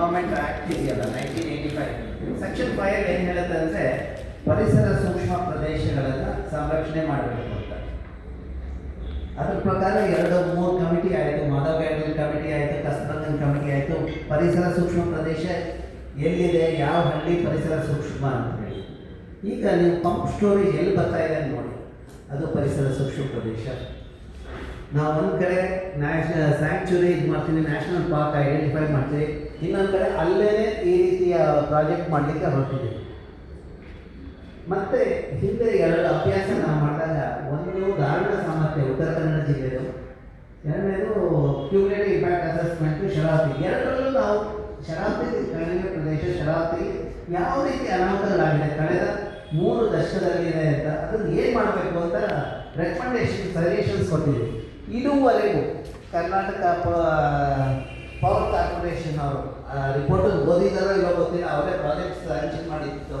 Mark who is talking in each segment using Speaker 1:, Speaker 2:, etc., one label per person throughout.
Speaker 1: Environment act ಇದೆಯಲ್ಲ nineteen eighty five section five ಏನು ಹೇಳುತ್ತೆ ಅಂದರೆ ಪರಿಸರ ಸೂಕ್ಷ್ಮ ಪ್ರದೇಶಗಳನ್ನು ಸಂರಕ್ಷಣೆ ಮಾಡಬೇಕು ಅಂತ. ಅದ್ರ ಪ್ರಕಾರ ಎರಡು ಮೂರು ಕಮಿಟಿ ಆಯಿತು ಮಾಧವ ಗಾರ್ಡನ್ ಕಮಿಟಿ ಆಯಿತು ಕಸ್ತರಂಗನ್ ಕಮಿಟಿ ಆಯಿತು. ಪರಿಸರ ಸೂಕ್ಷ್ಮ ಪ್ರದೇಶ ಎಲ್ಲಿದೆ, ಯಾವ ಹಳ್ಳಿ ಪರಿಸರ ಸೂಕ್ಷ್ಮ ಅಂತ ಹೇಳಿ. ಈಗ ನೀವು ಪಂಪ್ ಸ್ಟೋರೇಜ್ ಎಲ್ಲಿ ಬರ್ತಾ ಇದೆ ನೋಡಿ. ಅದು ಪರಿಸರ ಸೂಕ್ಷ್ಮ ಪ್ರದೇಶ. ನಾವು ಒಂದು ಕಡೆ ನ್ಯಾಷನಲ್ ಸ್ಯಾಂಕ್ಚುರಿ ಇದು ಮಾಡ್ತೀನಿ, ನ್ಯಾಷನಲ್ ಪಾರ್ಕ್ ಐಡೆಂಟಿಫೈ ಮಾಡ್ತೀವಿ. ಇನ್ನೊಂದು ಕಡೆ ಅಲ್ಲೇ ಈ ರೀತಿಯ ಪ್ರಾಜೆಕ್ಟ್ ಮಾಡಲಿಕ್ಕೆ ಹೊರಟಿದ್ದೀವಿ. ಮತ್ತೆ ಹಿಂದೆ ಎರಡು ಅಭ್ಯಾಸ ನಾವು ಮಾಡಿದಾಗ ಒಂದು ಧಾರಣ ಸಾಮರ್ಥ್ಯ, ಉತ್ತರ ಕನ್ನಡ ಜಿಲ್ಲೆದು, ಎರಡನೇದು ಕ್ಯೂಮುಲೇಟಿವ್ ಇಂಪ್ಯಾಕ್ಟ್ ಅಸೆಸ್ಮೆಂಟ್ ಶರಾವತಿ. ಎರಡರಲ್ಲೂ ನಾವು ಶರಾವತಿ ಕಣಿವೆ ಪ್ರದೇಶ, ಶರಾವತಿ ಯಾವ ರೀತಿ ಅನಾಹುತಗಳಾಗಿದೆ, ಕಳೆದ ಮೂರು ದಶಕದಲ್ಲಿ ಇದೆ ಅಂತ ಅದನ್ನು ಏನು ಮಾಡಬೇಕು ಅಂತ ರೆಕಮೆಂಡೇಶನ್ ಸಜೆಷನ್ಸ್ ಕೊಟ್ಟಿದ್ದೀವಿ. ಇದುವರೆಗೂ ಕರ್ನಾಟಕ ಪವರ್ ಕಾರ್ಪೊರೇಷನ್ ಅವರು ರಿಪೋರ್ಟ್ ಓದಿದಾರೋ ಇಲ್ಲ ಗೊತ್ತಿಲ್ಲ, ಅವರೇ ಪ್ರಾಜೆಕ್ಟ್ ಸ್ಯಾಂಕ್ಷನ್ ಮಾಡಿತ್ತು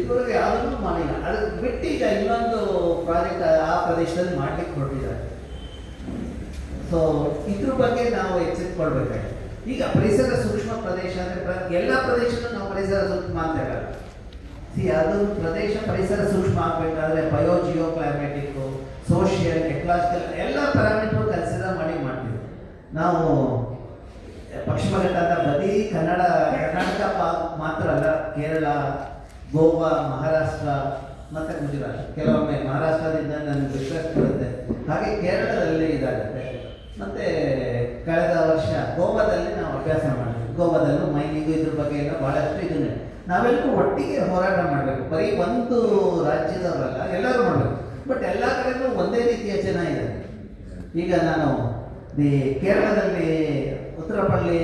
Speaker 1: ಇದುವರೆಗೆ ಯಾವುದನ್ನು ಮಾಡಿಲ್ಲ. ಅದಕ್ಕೆ ಬಿಟ್ಟು ಈಗ ಇನ್ನೊಂದು ಪ್ರಾಜೆಕ್ಟ್ ಆ ಪ್ರದೇಶದಲ್ಲಿ ಮಾಡ್ಲಿಕ್ಕೆ ಕೊಟ್ಟಿದ್ದಾರೆ. ಸೊ ಇದ್ರ ಬಗ್ಗೆ ನಾವು ಎಚ್ಚೆತ್ಕೊಳ್ಬೇಕಾಗಿದೆ ಈಗ ಪರಿಸರ ಸೂಕ್ಷ್ಮ ಪ್ರದೇಶ ಅಂದರೆ ಎಲ್ಲ ಪ್ರದೇಶನೂ ನಾವು ಪರಿಸರ ಸೂಕ್ಷ್ಮ ಅಂತ ಹೇಳಲ್ಲ. ಸಿ ಅದು ಪ್ರದೇಶ ಪರಿಸರ ಸೂಕ್ಷ್ಮ ಆಗಬೇಕಾದ್ರೆ bio geo climatic social ecological ಎಲ್ಲ ಪ್ಯಾರಾಮೀಟ್ರು ಕನ್ಸಿಡರ್ ಮಾಡಿ ಮಾಡ್ತೀವಿ. ನಾವು ಪಶ್ಚಿಮ ಘಟ್ಟದ ಬರೀ ಕನ್ನಡ, ಕರ್ನಾಟಕ ಮಾತ್ರ ಅಲ್ಲ, ಕೇರಳ, ಗೋವಾ, ಮಹಾರಾಷ್ಟ್ರ ಮತ್ತು ಗುಜರಾತ್. ಕೆಲವೊಮ್ಮೆ ಮಹಾರಾಷ್ಟ್ರದಿಂದ ನನಗೆ ರಿಕ್ವೆಸ್ಟ್ ಬರುತ್ತೆ. ಹಾಗೆ ಕೇರಳದಲ್ಲಿ ಇದಾಗುತ್ತೆ. ಮತ್ತು ಕಳೆದ ವರ್ಷ ಗೋವಾದಲ್ಲಿ ನಾವು ಅಭ್ಯಾಸ ಮಾಡಿದ್ವಿ. ಗೋವಾದಲ್ಲೂ ಮೈನಿಂಗು ಇದ್ರ ಬಗ್ಗೆ ಎಲ್ಲ ಭಾಳಷ್ಟು ಇದನ್ನೇ. ನಾವೆಲ್ಲರೂ ಒಟ್ಟಿಗೆ ಹೋರಾಟ ಮಾಡಬೇಕು. ಬರೀ ಒಂದು ರಾಜ್ಯದವರಲ್ಲ, ಎಲ್ಲರೂ ಮಾಡಬೇಕು. ಬಟ್ ಎಲ್ಲ ಕಡೆಗೂ ಒಂದೇ ರೀತಿಯ ಜನ ಇದೆ ಈಗ ನಾನು ದಿ ಕೇರಳದಲ್ಲಿ ಉತ್ತರಪಳ್ಳಿ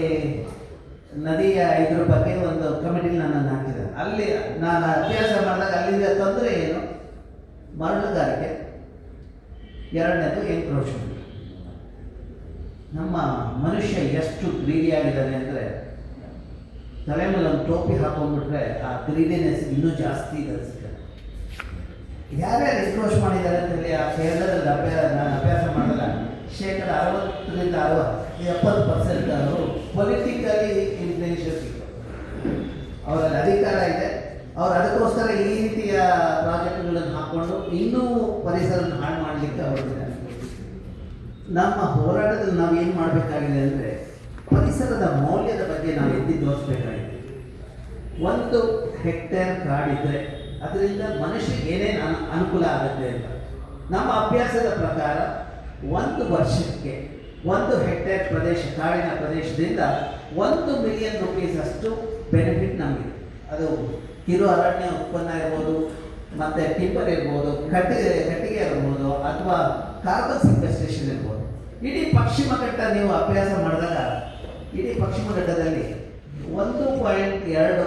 Speaker 1: ನದಿಯ ಇದ್ರ ಬಗ್ಗೆ ಒಂದು ಕಮಿಟಿ ನನ್ನನ್ನು ಹಾಕಿದೆ ಅಲ್ಲಿ ನಾನು ಅಭ್ಯಾಸ ಮಾಡಿದಾಗ ಅಲ್ಲಿಂದ ತೊಂದರೆ ಏನು? ಮರಳುಗಾರಿಕೆ. ಎರಡನೇದು ಎನ್ಕ್ರೋಚ್ಮೆಂಟ್ ನಮ್ಮ ಮನುಷ್ಯ ಎಷ್ಟು ಗ್ರೀಡಿಯಾಗಿದ್ದಾನೆ ಅಂದರೆ ತಲೆ ಮೇಲೆ ಒಂದು ಟೋಪಿ ಹಾಕೊಂಡ್ಬಿಟ್ರೆ ಆ ಕ್ರೀಡೆನೆಸ್ ಇನ್ನೂ ಜಾಸ್ತಿ ಇದೆ ಯಾರ್ಯಾರು ಎನ್ಕ್ರೋಚ್ ಮಾಡಿದ್ದಾರೆ ಅಂತೇಳಿ ಆ ಕೇರಳದಲ್ಲಿ ಅಭ್ಯಾಸ ನಾನು ಅಭ್ಯಾಸ ಮಾಡಲ್ಲ ಶೇಕಡ ಅರವತ್ತರಿಂದ ಅರವತ್ತು ಎಪ್ಪತ್ತು ಪರ್ಸೆಂಟ್ ಅವರು ಪೊಲಿಟಿಕಲಿ ಇನ್ಫ್ಲೂಯೆನ್ಷಿಯಸ್ ಅವರಲ್ಲಿ ಅಧಿಕಾರ ಇದೆ. ಅವ್ರು ಅದಕ್ಕೋಸ್ಕರ ಈ ರೀತಿಯ ಪ್ರಾಜೆಕ್ಟ್ಗಳನ್ನು ಹಾಕ್ಕೊಂಡು ಇನ್ನೂ ಪರಿಸರನ ಹಾಳು ಮಾಡಲಿಕ್ಕೆ ಅವರು ನಮ್ಮ ಹೋರಾಟದಲ್ಲಿ ನಾವು ಏನು ಮಾಡಬೇಕಾಗಿದೆ ಅಂದರೆ ಪರಿಸರದ ಮೌಲ್ಯದ ಬಗ್ಗೆ ನಾವು ಎತ್ತಿ ತೋರಿಸ್ಬೇಕಾಗಿದೆ. ಒಂದು ಹೆಕ್ಟೇರ್ ಕಾಡಿದ್ರೆ ಅದರಿಂದ ಮನುಷ್ಯರಿಗೆ ಏನೇನು ಅನು, ಅನುಕೂಲ ಆಗುತ್ತೆ ಅಂತ. ನಮ್ಮ ಅಭ್ಯಾಸದ ಪ್ರಕಾರ ಒಂದು ವರ್ಷಕ್ಕೆ ಒಂದು ಹೆಕ್ಟೇರ್ ಪ್ರದೇಶ, ಕಾಡಿನ ಪ್ರದೇಶದಿಂದ ಒಂದು ಮಿಲಿಯನ್ ರುಪೀಸ್ ಅಷ್ಟು ಬೆನಿಫಿಟ್ ನಮಗೆ. ಅದು ಕಿರು ಅರಣ್ಯ ಉತ್ಪನ್ನ ಇರ್ಬೋದು, ಮತ್ತು ಟಿಂಬರ್ ಇರ್ಬೋದು ಕಟ್ಟಿಗೆ ಕಟ್ಟಿಗೆ ಇರ್ಬೋದು, ಅಥವಾ ಕಾರ್ಬನ್ ಸಿಂಪೆಸ್ಟೇಷನ್ ಇರ್ಬೋದು. ಇಡೀ ಪಶ್ಚಿಮ ಘಟ್ಟ ನೀವು ಅಭ್ಯಾಸ ಮಾಡಿದಾಗ, ಇಡೀ ಪಶ್ಚಿಮ ಘಟ್ಟದಲ್ಲಿ ಒಂದು ಪಾಯಿಂಟ್ ಎರಡು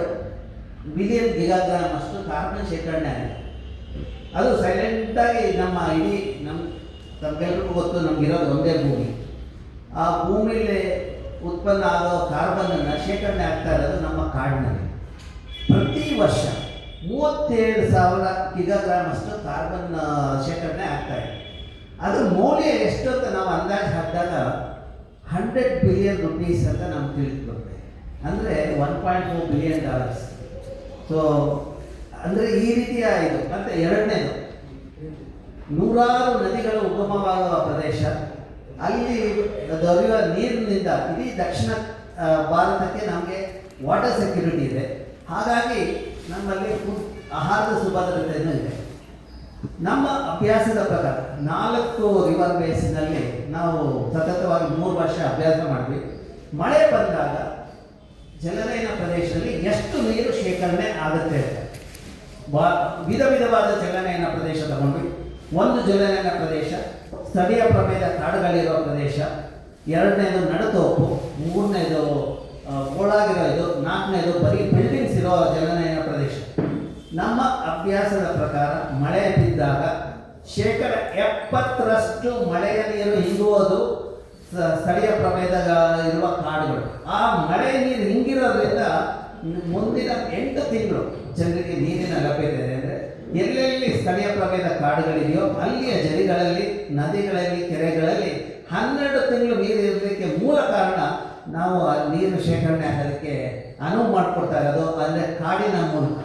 Speaker 1: ಬಿಲಿಯನ್ ಗಿಗಾಗ್ರಾಮ್ ಅಷ್ಟು ಕಾರ್ಬನ್ ಶೇಖರಣೆ ಆಗಿದೆ. ಅದು ಸೈಲೆಂಟಾಗಿ ನಮ್ಮ ಇಡೀ ನಮ್ಮ ತಮಗೆಲ್ರಿಗೂ ಗೊತ್ತು, ನಮಗಿರೋದು ಒಂದೇ ಭೂಮಿ. ಆ ಭೂಮಿಲಿ ಉತ್ಪನ್ನ ಆಗೋ ಕಾರ್ಬನನ್ನು ಶೇಖರಣೆ ಆಗ್ತಾ ಇರೋದು ನಮ್ಮ ಕಾಡಿನಲ್ಲಿ. ಪ್ರತಿ ವರ್ಷ ಮೂವತ್ತೇಳು ಸಾವಿರ ಗಿಗಾಗ್ರಾಮ್ ಅಷ್ಟು ಕಾರ್ಬನ್ ಶೇಖರಣೆ ಆಗ್ತಾ ಇದೆ. ಅದ್ರ ಮೌಲ್ಯ ಎಷ್ಟು ಅಂತ ನಾವು ಅಂದಾಜು ಹಾಕಿದಾಗ ಹಂಡ್ರೆಡ್ ಬಿಲಿಯನ್ ರುಪೀಸ್ ಅಂತ ನಮ್ಗೆ ತಿಳಿದು ಬರುತ್ತೆ ಅಂದರೆ one point four billion dollars so ಅಂದರೆ ಈ ರೀತಿಯ ಇದು. ಮತ್ತು ಎರಡನೇದು. ನೂರಾರು ನದಿಗಳು ಉಗಮವಾಗುವ ಪ್ರದೇಶ. ಅಲ್ಲಿ ದೊರೆಯುವ ನೀರಿನಿಂದ ಇಡೀ ದಕ್ಷಿಣ ಭಾರತಕ್ಕೆ ನಮಗೆ ವಾಟರ್ ಸೆಕ್ಯೂರಿಟಿ ಇದೆ. ಹಾಗಾಗಿ ನಮ್ಮಲ್ಲಿ ಫುಡ್ ಆಹಾರದ ಸುಭದ್ರತೆಯೂ ಇದೆ. ನಮ್ಮ ಅಭ್ಯಾಸದ ಪ್ರಕಾರ ನಾಲ್ಕು ರಿವರ್ ಬೇಸಿನಲ್ಲಿ ನಾವು ಸತತವಾಗಿ ಮೂರು ವರ್ಷ ಅಭ್ಯಾಸ ಮಾಡಿದ್ವಿ. ಮಳೆ ಬಂದಾಗ ಜಲನಯನ ಪ್ರದೇಶದಲ್ಲಿ ಎಷ್ಟು ನೀರು ಶೇಖರಣೆ ಆಗುತ್ತೆ ಬಾ ವಿಧ ವಿಧವಾದ ಜಲನಯನ ಪ್ರದೇಶ ತಗೊಂಡ್ವಿ. ಒಂದು ಜಲನಯನ ಪ್ರದೇಶ, ಸ್ಥಳೀಯ ಪ್ರಭೇದ ಕಾಡುಗಳಿರುವ ಪ್ರದೇಶ, ಎರಡನೇದು ನಡುತೋಪು, ಮೂರನೇದು ಗೋಳಾಗಿರೋ ಇದು, ನಾಲ್ಕನೇದು ಬರೀ ಬಿಲ್ಡಿಂಗ್ಸ್ ಇರೋ ಜಲನಯನ ಪ್ರದೇಶ. ನಮ್ಮ ಅಭ್ಯಾಸದ ಪ್ರಕಾರ ಮಳೆ ಬಿದ್ದಾಗ ಶೇಕಡ ಎಪ್ಪತ್ತರಷ್ಟು ಮಳೆಯ ನೀರು ಹಿಂಗುವುದು ಸ್ಥಳೀಯ ಪ್ರಭೇದ ಇರುವ ಕಾಡುಗಳು. ಆ ಮಳೆ ನೀರು ಹಿಂಗಿರೋದ್ರಿಂದ ಮುಂದಿನ ಎಂಟು ತಿಂಗಳು ಜನರಿಗೆ ನೀರಿನ ಲಭ್ಯತೆ ಎಲ್ಲೆಲ್ಲಿ ಸ್ಥಳೀಯ ಪ್ರಭೇದ ಕಾಡುಗಳಿದೆಯೋ ಅಲ್ಲಿಯ ಜರಿಗಳಲ್ಲಿ, ನದಿಗಳಲ್ಲಿ, ಕೆರೆಗಳಲ್ಲಿ ಹನ್ನೆರಡು ತಿಂಗಳು ನೀರು ಇರಲಿಕ್ಕೆ ಮೂಲ ಕಾರಣ ನಾವು ಆ ನೀರು ಶೇಖರಣೆ ಆಗೋದಕ್ಕೆ ಅನುವು ಮಾಡಿಕೊಡ್ತಾ ಇರೋದು ಅಂದರೆ ಕಾಡಿನ ಮೂಲಕ.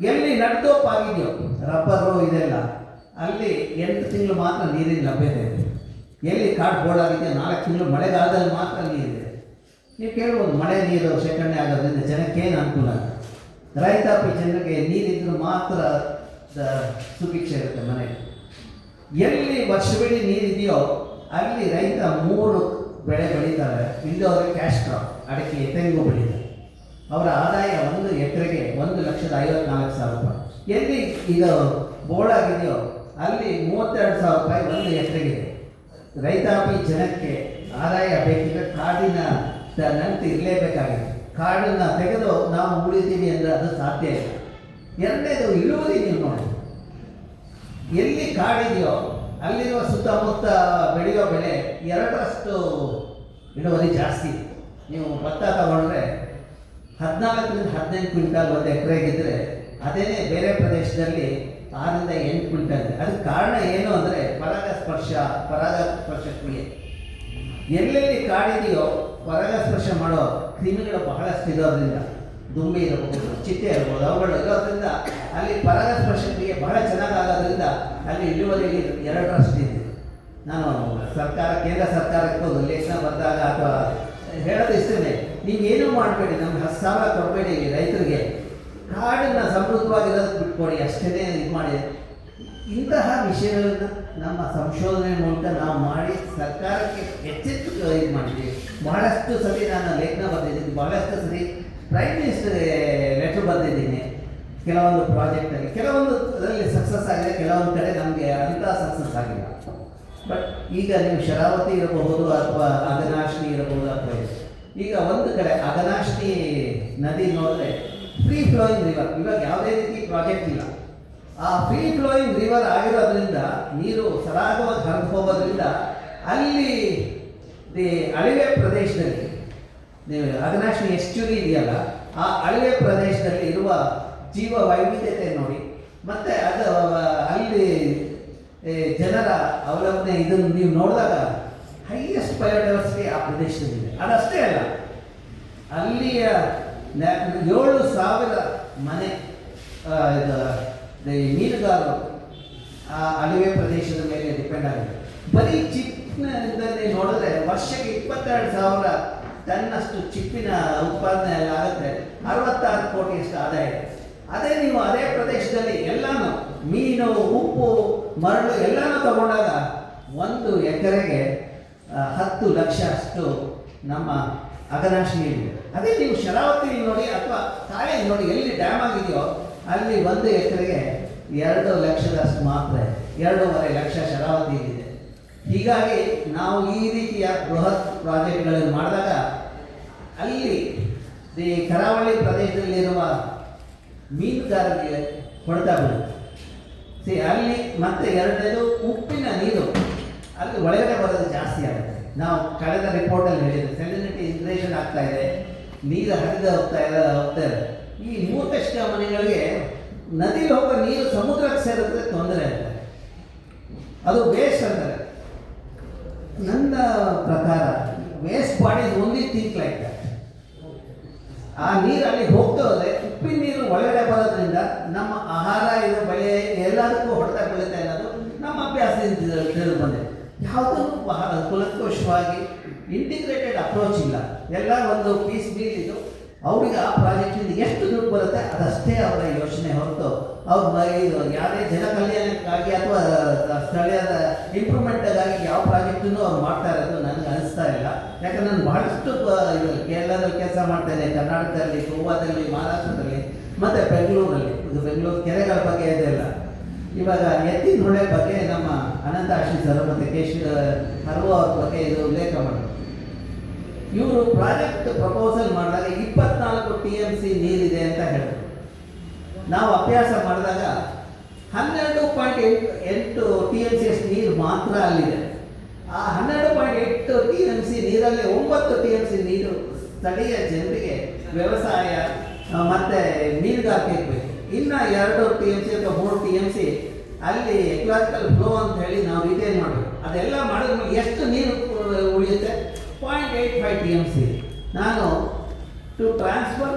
Speaker 1: ಎಲ್ಲಿ ನಡ್ದೋಪಾಗಿದೆಯೋ, ರಬ್ಬರು ಇದೆಲ್ಲ, ಅಲ್ಲಿ ಎಂಟು ತಿಂಗಳು ಮಾತ್ರ ನೀರಿನ ಲಭ್ಯತೆ ಇದೆ. ಎಲ್ಲಿ ಕಾಡು ಬೋಳಾಗಿದೆ ನಾಲ್ಕು ತಿಂಗಳು ಮಳೆಗಾಲದಲ್ಲಿ ಮಾತ್ರ ನೀರಿದೆ. ನೀವು ಕೇಳ್ಬೋದು ಮಳೆ ನೀರು ಶೇಖರಣೆ ಆಗೋದ್ರಿಂದ ಜನಕ್ಕೆ ಏನು ಅನುಕೂಲ ರೈತಾಪಿ ಜನರಿಗೆ ನೀರಿದ್ದರೂ ಮಾತ್ರ ಸುಭಿಕ್ಷೆ ಇರುತ್ತೆ ಮನೆ. ಎಲ್ಲಿ ವರ್ಷವಿಡೀ ನೀರಿದೆಯೋ ಅಲ್ಲಿ ರೈತ ಮೂರು ಬೆಳೆ ಬೆಳೀತಾರೆ ಇಲ್ಲದವ್ರಿಗೆ ಕ್ಯಾಶ್ ಕ್ರಾಪ್ ಅಡಿಕೆ, ತೆಂಗು ಬೆಳೀತಾರೆ ಅವರ ಆದಾಯ ಒಂದು ಎಕರೆಗೆ ಒಂದು ಲಕ್ಷದ ಐವತ್ನಾಲ್ಕು ಸಾವಿರ ರೂಪಾಯಿ. ಎಲ್ಲಿ ಈಗ ಬೋಳಾಗಿದೆಯೋ ಅಲ್ಲಿ ಮೂವತ್ತೆರಡು ಸಾವಿರ ರೂಪಾಯಿ ಒಂದು ಎಕರೆಗೆ ರೈತಾಪಿ ಜನಕ್ಕೆ ಆದಾಯ ಬೇಕಿದ್ರೆ ಕಾಡಿನ ಇರಲೇಬೇಕಾಗಿದೆ. ಕಾಡನ್ನು ತೆಗೆದು ನಾವು ಉಳಿತೀವಿ ಅಂದರೆ ಅದು ಸಾಧ್ಯ ಇಲ್ಲ. ಎರಡನೇದು ಇಳುವರಿ ನೀವು ನೋಡಿ. ಎಲ್ಲಿ ಕಾಡಿದೆಯೋ, ಅಲ್ಲಿರುವ ಸುತ್ತಮುತ್ತ ಬೆಳೆಯೋ ಬೆಳೆ ಎರಡರಷ್ಟು ಇಳುವರಿ ಜಾಸ್ತಿ. ನೀವು ಭತ್ತ ತಗೊಂಡ್ರೆ ಹದಿನಾಲ್ಕರಿಂದ ಹದಿನೈದು ಕ್ವಿಂಟಾಲ್ ಒಂದು ಎಕರೆಗಿದ್ದರೆ ಅದೇನೇ ಬೇರೆ ಪ್ರದೇಶದಲ್ಲಿ ಆರರಿಂದ ಎಂಟು ಕ್ವಿಂಟಲ್. ಅದಕ್ಕೆ ಕಾರಣ ಏನು ಅಂದರೆ ಪರಾಗಸ್ಪರ್ಶ ಪರಾಗಸ್ಪರ್ಶ ಕ್ರಿಯೆ. ಎಲ್ಲೆಲ್ಲಿ ಕಾಡಿದೆಯೋ ಪರಾಗಸ್ಪರ್ಶ ಮಾಡೋ ಕ್ರಿಮಿಗಳು ಬಹಳಷ್ಟು ಇರೋದ್ರಿಂದ ದುಂಬಿ ಇರಬಹುದು ಚಿಟ್ಟೆ ಇರಬಹುದು ಅವುಗಳು ಇರೋದ್ರಿಂದ ಅಲ್ಲಿ ಪರಾಗಸ್ಪರ್ಶ ಕ್ರಿಯೆ ಬಹಳ ಚೆನ್ನಾಗಾಗೋದ್ರಿಂದ ಅಲ್ಲಿ ಇಳುವರಿ ಎರಡರಷ್ಟು ಇದೆ. ನಾನು ಸರ್ಕಾರ, ಕೇಂದ್ರ ಸರ್ಕಾರಕ್ಕೆ ಒಂದು ಲೇಖನ ಬಂದಾಗ ಅಥವಾ ಹೇಳೋದು ಇಷ್ಟೇ ನೀವೇನು ಮಾಡಬೇಡಿ, ನಮ್ಗೆ ಹತ್ತು ಸಾವಿರ ಕೊಡಬೇಡಿ ರೈತರಿಗೆ. ಕಾಡನ್ನು ಸಮೃದ್ಧವಾಗಿರೋದು ಬಿಟ್ಕೊಡಿ ಅಷ್ಟೇ ಇದು ಮಾಡಿ. ಇಂತಹ ವಿಷಯಗಳನ್ನು ನಮ್ಮ ಸಂಶೋಧನೆ ಮೂಲಕ ನಾವು ಮಾಡಿ ಸರ್ಕಾರಕ್ಕೆ ಹೆಚ್ಚೆಚ್ಚು ಇದು ಮಾಡಿದ್ವಿ. ಬಹಳಷ್ಟು ಸರಿ ನಾನು ಲೇಖನ ಬರೆದಿದ್ದೀನಿ, ಬಹಳಷ್ಟು ಸರಿ ಪ್ರೈಮ್ ಮಿನಿಸ್ಟರ್ಗೆ ಲೆಟ್ರ್ ಬಂದಿದ್ದೀನಿ ಕೆಲವೊಂದು ಪ್ರಾಜೆಕ್ಟಲ್ಲಿ ಕೆಲವೊಂದು ಅದರಲ್ಲಿ ಸಕ್ಸಸ್ ಆಗಿದೆ, ಕೆಲವೊಂದು ಕಡೆ ನಮಗೆ ಅಂಥ ಸಕ್ಸಸ್ ಆಗಿಲ್ಲ. ಬಟ್ ಈಗ ನೀವು ಶರಾವತಿ ಇರಬಹುದು ಅಥವಾ ಅಗನಾಶ್ನಿ ಇರಬಹುದು ಅಥವಾ ಈಗ ಒಂದು ಕಡೆ ಅಗನಾಶ್ನಿ ನದಿ ನೋಡಿದ್ರೆ ಫ್ರೀ ಫ್ಲೋಯಿಂಗ್ ರಿವರ್ ಇವಾಗ ಯಾವುದೇ ರೀತಿ ಪ್ರಾಜೆಕ್ಟ್ ಇಲ್ಲ. ಆ ಫ್ರೀ ಫ್ಲೋಯಿಂಗ್ ರಿವರ್ ಆಗಿರೋದ್ರಿಂದ ನೀರು ಸರಾಗವಾಗಿ ಹರಿದು ಹೋಗೋದ್ರಿಂದ ಅಲ್ಲಿ ದಿ ಅಳಿವೆ ಪ್ರದೇಶದಲ್ಲಿ ನೀವು ಅಗನಾಶಿನಿ ಎಸ್ಚುರಿ ಇದೆಯಲ್ಲ, ಆ ಅಳಿವೆ ಪ್ರದೇಶದಲ್ಲಿ ಇರುವ ಜೀವ ವೈವಿಧ್ಯತೆ ನೋಡಿ. ಮತ್ತೆ ಅದು ಅಲ್ಲಿ ಜನರ ಅವಲಂಬನೆ ಇದನ್ನು ನೀವು ನೋಡಿದಾಗ ಹೈಯೆಸ್ಟ್ ಬಯೋಡೈವರ್ಸಿಟಿ ಆ ಪ್ರದೇಶದಲ್ಲಿದೆ. ಅದಷ್ಟೇ ಅಲ್ಲ, ಅಲ್ಲಿಯ ಏಳು ಸಾವಿರ ಮನೆ ಇದು ಮೀನುಗಾರರು ಆ ಅಳಿವೆ ಪ್ರದೇಶದ ಮೇಲೆ ಡಿಪೆಂಡ್ ಆಗಿದೆ ಬರೀ ಚಿಕ್ಕ ನೋಡಿದ್ರೆ ವರ್ಷಕ್ಕೆ ಇಪ್ಪತ್ತೆರಡು ಸಾವಿರ ಟನ್ನಷ್ಟು ಚಿಪ್ಪಿನ ಉತ್ಪಾದನೆ ಎಲ್ಲ ಆಗುತ್ತೆ ಅರವತ್ತಾರು ಕೋಟಿಯಷ್ಟು ಆದಾಯ ಅದೇ ನೀವು ಅದೇ ಪ್ರದೇಶದಲ್ಲಿ ಎಲ್ಲಾನು ಮೀನು, ಉಪ್ಪು, ಮರಳು ಎಲ್ಲಾನು ತಗೊಂಡಾಗ ಒಂದು ಎಕರೆಗೆ ಹತ್ತು ಲಕ್ಷ ಅಷ್ಟು ನಮ್ಮ ಅಗನಾಶಿನಿ ಇದೆ. ಅದೇ ನೀವು ಶರಾವತಿ ನೋಡಿ ಅಥವಾ ತಾಳೆ ನೋಡಿ ಎಲ್ಲಿ ಡ್ಯಾಮ್ ಆಗಿದೆಯೋ ಅಲ್ಲಿ ಒಂದು ಎಕರೆಗೆ ಎರಡು ಲಕ್ಷದಷ್ಟು ಮಾತ್ರ. ಎರಡೂವರೆ ಲಕ್ಷ ಶರಾವತಿ ಇದೆ. ಹೀಗಾಗಿ ನಾವು ಈ ರೀತಿಯ ಬೃಹತ್ ಪ್ರಾಜೆಕ್ಟ್ಗಳನ್ನು ಮಾಡಿದಾಗ ಅಲ್ಲಿ ಈ ಕರಾವಳಿ ಪ್ರದೇಶದಲ್ಲಿರುವ ಮೀನುಗಾರರಿಗೆ ಹೊಡೆತ ಬೀಳುತ್ತೆ ಸಿ ಅಲ್ಲಿ ಮತ್ತೆ ಎರಡನೇದು ಉಪ್ಪಿನ ನೀರು. ಅಲ್ಲಿ ಒಳಗಡೆ ಬರೋದು ಜಾಸ್ತಿ ಆಗುತ್ತೆ. ನಾವು ಕಳೆದ ರಿಪೋರ್ಟಲ್ಲಿ ಹೇಳಿದ್ದೆ ಸೆಲಿನಿಟಿ ಇನ್ಕ್ರೇಷನ್ ಆಗ್ತಾ ಇದೆ, ನೀರು ಹರಿದು ಹೋಗ್ತಾ ಇದೆ ಹೋಗ್ತಾ ಇದೆ. ಈ ಮೂರ್ಖಷ್ಟ ಮನೆಗಳಿಗೆ ನದಿಗೆ ಹೋಗೋ ನೀರು ಸಮುದ್ರಕ್ಕೆ ಸೇರಿದ್ರೆ ತೊಂದರೆ ಆಗುತ್ತೆ. ಅದು ವೇಸ್ಟ್ ಅಂತಾರೆ. ನನ್ನ ಪ್ರಕಾರ waste body only think like that ಆ ನೀರು ಅಲ್ಲಿ ಹೋಗ್ತಾ ಹೋದ್ರೆ ಉಪ್ಪಿನ ನೀರು ಒಳಗಡೆ ಬರೋದ್ರಿಂದ ನಮ್ಮ ಆಹಾರ ಇದು ಬೆಳೆ ಎಲ್ಲದಕ್ಕೂ ಹೊಡೆತ ಬೀಳುತ್ತೆ ಅನ್ನೋದು ನಮ್ಮ ಅಭ್ಯಾಸದಿಂದ ತಿಳಿದು- ಬಂದೆ. ಬಂದಿದೆ ಯಾವುದೂ ಬಹಳ ಕುಲಂಕುಷವಾಗಿ ಇಂಟಿಗ್ರೇಟೆಡ್ ಅಪ್ರೋಚ್ ಇಲ್ಲ. ಎಲ್ಲ ಒಂದು ಪೀಸ್ ಮೀಲ್ ಇದು. ಅವ್ರಿಗೆ ಆ ಪ್ರಾಜೆಕ್ಟಿಂದ ಎಷ್ಟು ದುಡ್ಡು ಬರುತ್ತೆ ಅದಷ್ಟೇ ಅವರ ಯೋಚನೆ ಹೊರತು ಅವ್ರ ಇದು ಯಾವುದೇ ಜನ ಕಲ್ಯಾಣಕ್ಕಾಗಿ ಅಥವಾ ಸ್ಥಳೀಯದ ಇಂಪ್ರೂವ್ಮೆಂಟ್ಗಾಗಿ ಯಾವ ಪ್ರಾಜೆಕ್ಟನ್ನು ಅವ್ರು ಮಾಡ್ತಾ ಇರೋದು ನನಗೆ ಅನಿಸ್ತಾ ಇಲ್ಲ. ಯಾಕಂದ್ರೆ ನಾನು ಬಹಳಷ್ಟು ಇದು ಕೇರಳದಲ್ಲಿ ಕೆಲಸ ಮಾಡ್ತೇನೆ, ಕರ್ನಾಟಕದಲ್ಲಿ, ಗೋವಾದಲ್ಲಿ, ಮಹಾರಾಷ್ಟ್ರದಲ್ಲಿ, ಮತ್ತು ಬೆಂಗಳೂರಲ್ಲಿ. ಇದು ಬೆಂಗಳೂರು ಕೆರೆಗಳ ಬಗ್ಗೆ ಇದೆಲ್ಲ ಇವಾಗ ಎತ್ತಿನ ಹೊಳೆ ಬಗ್ಗೆ ನಮ್ಮ ಅನಂತ ಸರ್ ಮತ್ತು ಕೇಶ್ ಹರ್ವ ಅವ್ರ ಬಗ್ಗೆ ಇದು ಉಲ್ಲೇಖ ಮಾಡಿದ್ರು ಇವರು ಪ್ರಾಜೆಕ್ಟ್ ಪ್ರಪೋಸಲ್ ಮಾಡಿದಾಗ ಇಪ್ಪತ್ನಾಲ್ಕು ಟಿ ಎಂ ಸಿ ನೀರಿದೆ ಅಂತ ಹೇಳಿದ್ರು ನಾವು ಅಭ್ಯಾಸ ಮಾಡಿದಾಗ ಹನ್ನೆರಡು ಪಾಯಿಂಟ್ ಎಂಟು ಎಂಟು ಟಿ ಎಂ ಸಿ ಅಷ್ಟು ನೀರು ಮಾತ್ರ ಅಲ್ಲಿದೆ. ಆ ಹನ್ನೆರಡು ಪಾಯಿಂಟ್ ಎಂಟು ಟಿ ಎಂ ಸಿ ನೀರಲ್ಲಿ ಒಂಬತ್ತು ಟಿ ಎಂ ಸಿ ನೀರು ಸ್ಥಳೀಯ ಜನರಿಗೆ ವ್ಯವಸಾಯ ಮತ್ತು ಮೀನುಗಾರಿಕೆ ಇರಬೇಕು. ಇನ್ನು ಎರಡು ಟಿ ಎಂ ಸಿ ಅಥವಾ ಮೂರು ಟಿ ಎಂ ಸಿ ಅಲ್ಲಿ ಎಕಲಾಜಿಕಲ್ ಫ್ಲೋ ಅಂತ ಹೇಳಿ ನಾವು ಇದೇ ಮಾಡಬೇಕು ಅದೆಲ್ಲ ಮಾಡಿದ್ರೆ ಎಷ್ಟು ನೀರು ಉಳಿಯುತ್ತೆ? Point eight five T M C ನಾನು ಟು ಟ್ರಾನ್ಸ್ಫರ್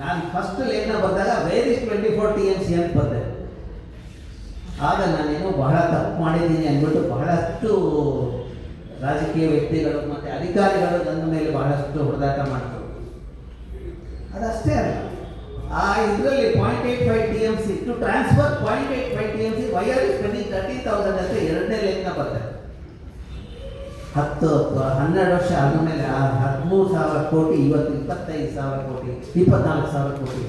Speaker 1: ನಾನು ಫಸ್ಟ್ ಲೇಖನ ಬಂದಾಗ where is twenty four T M C ಅಂತ ಬಂದೆ. ಆಗ ನಾನೇನು ಬಹಳ ತಪ್ಪು ಮಾಡಿದ್ದೀನಿ ಅಂದ್ಬಿಟ್ಟು ಬಹಳಷ್ಟು ರಾಜಕೀಯ ವ್ಯಕ್ತಿಗಳು ಮತ್ತು ಅಧಿಕಾರಿಗಳು ನನ್ನ ಮೇಲೆ ಬಹಳಷ್ಟು ಹೊಡೆದಾಟ ಮಾಡ್ತಾರೆ. ಅದಷ್ಟೇ ಅಲ್ಲ. ಆ ಇದರಲ್ಲಿ point eight five T M C to transfer point eight five T M C why are spending thirty thousand ಅಂತ ಎರಡನೇ ಲೇಖನ ಬರ್ತದೆ ಹತ್ತು, ಹನ್ನೆರಡು ವರ್ಷ ಆದಮೇಲೆ ಆ ಹದಿಮೂರು ಸಾವಿರ ಕೋಟಿ, ಇವತ್ತು ಇಪ್ಪತ್ತೈದು ಸಾವಿರ ಕೋಟಿ, ಇಪ್ಪತ್ನಾಲ್ಕು ಸಾವಿರ ಕೋಟಿ